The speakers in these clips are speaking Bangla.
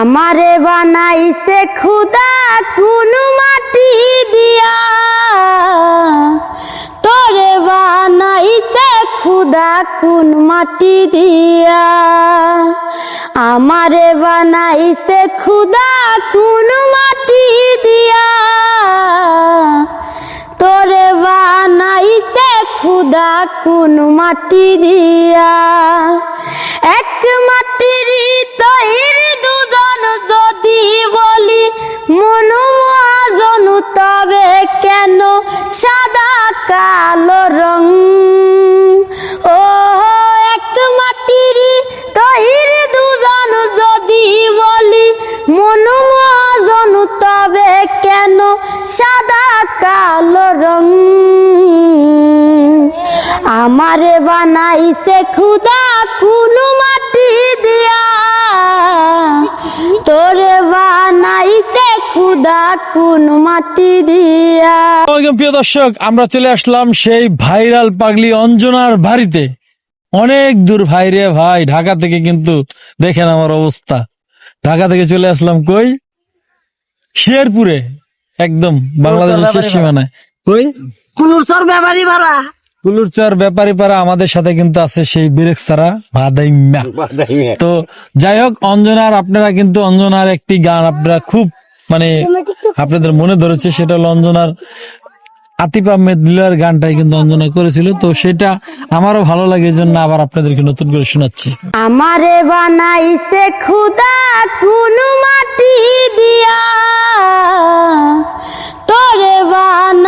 আমারে বানাইছে খুদা কোন মাটি দিয়া। তোরে বানাইছে খুদা কোন মাটি দিয়া। আমারে বানাইছে খুদা কোন মাটি দিয়া। তোরে বানাইছে খুদা কোন মাটি দিয়া। এক মাটির তৈর রং। আমারে বানাইছে খুদা কোন মাটি দিয়া। তোরে বানাইছে খুদা কোন মাটি দিয়া। প্রিয় দর্শক আমরা চলে আসলাম সেই ভাইরাল পাগলি অঞ্জনার বাড়িতে। অনেক দূর ভাই রে ভাই ঢাকা থেকে কিন্তু দেখেন আমার অবস্থা। ঢাকা থেকে চলে আসলাম কই? শেরপুরে একদম বাংলাদেশের শেষ সীমানায়। কই? কুলুরচর ব্যাপারী ভাড়া কুলুরচর ব্যাপারী পাড়া আমাদের সাথে কিন্তু আছে সেই বিরেক সারা ভাদাইম্যা তো যাই হোক অঞ্জনার আপনারা কিন্তু অঞ্জনার একটি গান আপনারা খুব মানে আপনাদের মনে ধরেছে সেটা হলো অঞ্জনার আতিফ আহমেদ লীলার গানটাই কিন্তু অঞ্জনা করেছিল। তো সেটা আমারও ভালো লাগে জন্য আবার আপনাদেরকে নতুন করে শোনাচ্ছি। আমারে বানাইছে খুদা কোন মাটি দিয়া তোরে খুদা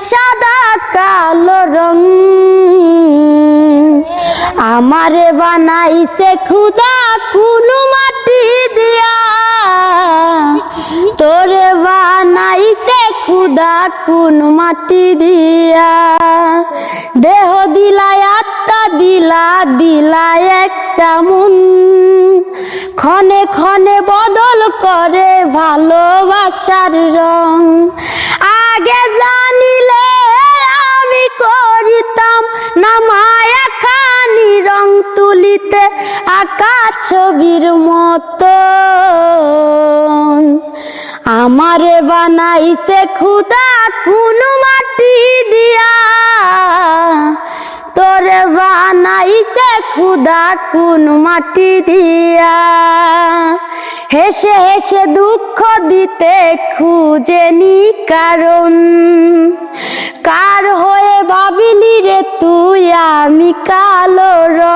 সাদা কালো রং। আমারে বানাইছে খুদা কোন মাটি দিয়া। তোরে বানাইছে খুদা কোন মাটি দিয়া। দেহ দিলায় আত্মা দিলা দিলায় একটা মন। ক্ষণে ক্ষণে বদল করে ভালোবাসার রং। আগে জানিলে ছবির মতো। আমারে বানাইছে খুদা কোন মাটি দিয়া। তোরে বানাইছে খুদা কোন মাটি দিয়া। হেসে হেসে দুঃখ দিতে খুঁজেনি কারণ। কার হয়ে ভাবিলি রে তুই? আমি কালো রং।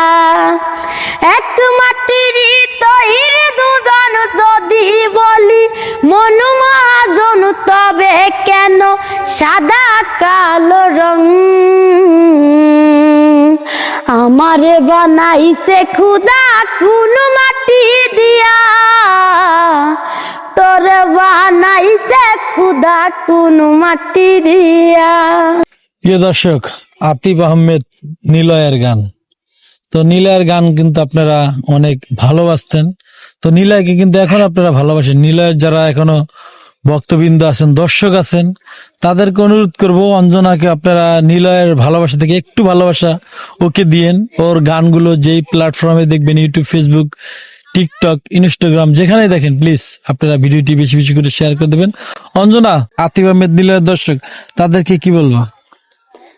কালো রং। আমারে বানাইছে খুদা কোন মাটি দিয়া। তোরে বানাইছে খুদা কোন মাটি দিয়া। প্রিয় দর্শক, আতিফ আহমেদ নিলয়ের গান। তো নিলয়ের গান কিন্তু আপনারা অনেক ভালোবাসতেন। তো নিলয়কে কিন্তু এখন আপনারা ভালোবাসেন। নিলয়ের যারা এখনও ভক্তবৃন্দ আছেন, দর্শক আছেন, তাদেরকে অনুরোধ করব, অঞ্জনাকে আপনারা নিলয়ের ভালোবাসা থেকে একটু ভালোবাসা ওকে দিয়েন। ওর গানগুলো যেই প্ল্যাটফর্মে দেখবেন ইউটিউব ফেসবুক টিকটক ইনস্টাগ্রাম যেখানেই দেখেন প্লিজ আপনারা ভিডিওটি বেশি বেশি করে শেয়ার করে দেবেন। অঞ্জনা, আতিফ আহমেদ নিলয়ের দর্শক, তাদেরকে কি বলব?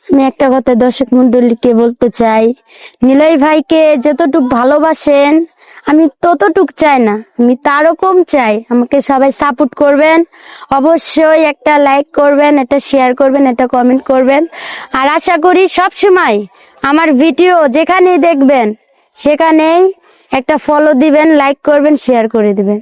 আমি একটা কথা দর্শক মন্ডলীকে বলতে চাই, নিলয় ভাইকে যতটুক ভালোবাসেন আমি ততটুক চাই না, আমি তারও কম চাই। আমাকে সবাই সাপোর্ট করবেন, অবশ্যই একটা লাইক করবেন, একটা শেয়ার করবেন, একটা কমেন্ট করবেন। আর আশা করি সব সময় আমার ভিডিও যেখানেই দেখবেন, সেখানেই একটা ফলো দিবেন লাইক করবেন শেয়ার করে দিবেন।